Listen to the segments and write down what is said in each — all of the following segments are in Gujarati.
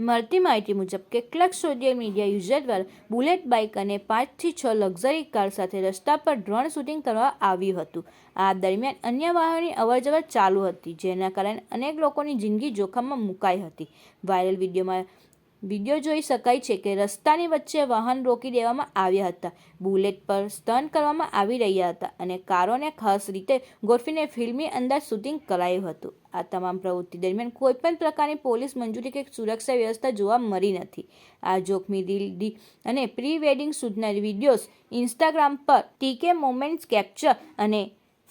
મળતી માહિતી મુજબ, કેટલાક સોશિયલ મીડિયા યુઝર દ્વારા બુલેટ બાઇક અને પાંચથી છ લક્ઝરી કાર સાથે રસ્તા પર ડ્રોન શૂટિંગ કરવા આવ્યું હતું. આ દરમિયાન અન્ય વાહનોની અવરજવર ચાલુ હતી, જેના કારણે અનેક લોકોની જિંદગી જોખમમાં મુકાઈ હતી. વાયરલ વિડીયોમાં વીડિયો જોઈ શકાય છે કે રસ્તાની વચ્ચે વાહન રોકી દેવામાં આવ્યા હતા. બુલેટ પર સ્ટન કરવામાં આવી રહ્યા હતા અને કારોને ખાસ રીતે ગોઠવીને ફિલ્મી અંદાજ શૂટિંગ કરાયું હતું. આ તમામ પ્રવૃત્તિ દરમિયાન કોઈપણ પ્રકારની પોલીસ મંજૂરી કે સુરક્ષા વ્યવસ્થા જોવા મળી નથી. આ જોખમી દિલ્હી અને પ્રી વેડિંગ શૂટના વિડીયોઝ ઇન્સ્ટાગ્રામ પર ટીકે મોમેન્ટ્સ કેપ્ચર અને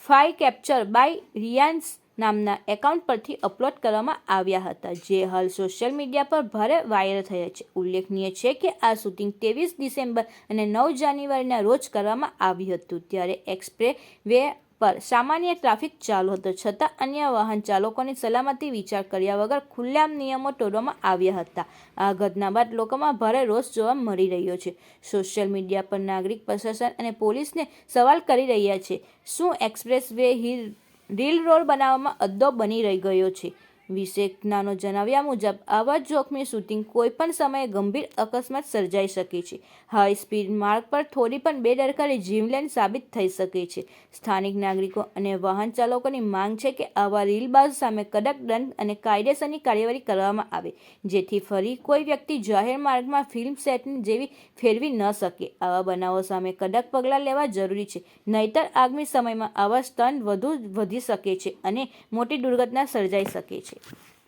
ફાઈ કેપ્ચર બાય રિયાન્સ નામના એકાઉન્ટ પરથી અપલોડ કરવામાં આવ્યા હતા, જે હાલ સોશિયલ મીડિયા પર ભારે વાયરલ થયા છે. ઉલ્લેખનીય છે કે આ શૂટિંગ ત્રેવીસ ડિસેમ્બર અને નવ જાન્યુઆરીના રોજ કરવામાં આવ્યું હતું. ત્યારે એક્સપ્રે વે પર સામાન્ય ટ્રાફિક ચાલુ હતો, છતાં અન્ય વાહન ચાલકોની સલામતી વિચાર કર્યા વગર ખુલ્લામ નિયમો તોડવામાં આવ્યા હતા. આ ઘટના બાદ લોકોમાં ભારે રોષ જોવા મળી રહ્યો છે. સોશિયલ મીડિયા પર નાગરિક પ્રશાસન અને પોલીસને સવાલ કરી રહ્યા છે, શું express way hill reel road બનાવવામાં અદ્દો બની રહી ગયો છે. વિશેષનાનો જણાવ્યા મુજબ, આવા જોખમી શૂટિંગ કોઈપણ સમયે ગંભીર અકસ્માત સર્જાઈ શકે છે. હાઈ સ્પીડ માર્ગ પર થોડી પણ બેદરકારી જીવલેણ સાબિત થઈ શકે છે. સ્થાનિક નાગરિકો અને વાહન ચાલકોની માંગ છે કે આવા રીલબાઝ સામે કડક દંડ અને કાયદેસરની કાર્યવાહી કરવામાં આવે, જેથી ફરી કોઈ વ્યક્તિ જાહેર માર્ગમાં ફિલ્મ સેટની જેવી ફેરવી ન શકે. આવા બનાવો સામે કડક પગલાં લેવા જરૂરી છે. નહીતર આગામી સમયમાં આવા સ્તન વધુ વધી શકે છે અને મોટી દુર્ઘટના સર્જાઈ શકે છે. you.